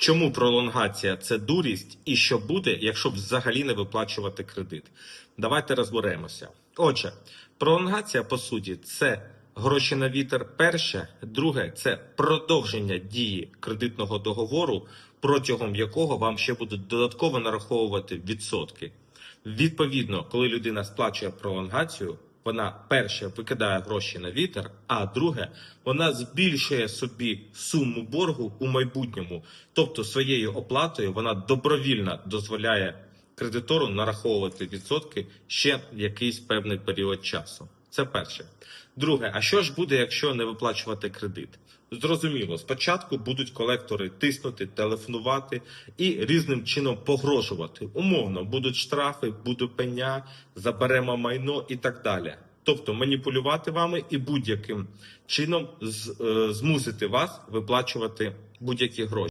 Чому пролонгація це дурість, і що буде, якщо взагалі не виплачувати кредит? Давайте розберемося. Отже, пролонгація по суті це гроші на вітер. Перше, друге це продовження дії кредитного договору, протягом якого вам ще будуть додатково нараховувати відсотки. Відповідно, коли людина сплачує пролонгацію, вона перше викидає гроші на вітер, а друге, вона збільшує собі суму боргу у майбутньому. Тобто своєю оплатою вона добровільно дозволяє кредитору нараховувати відсотки ще якийсь певний період часу. Це перше. Друге, а що ж буде, якщо не виплачувати кредит? Зрозуміло, спочатку будуть колектори тиснути, телефонувати і різним чином погрожувати. Умовно, будуть штрафи, буде пеня, заберемо майно і так далі. Тобто маніпулювати вами і будь-яким чином е, змусити вас виплачувати будь-які гроші.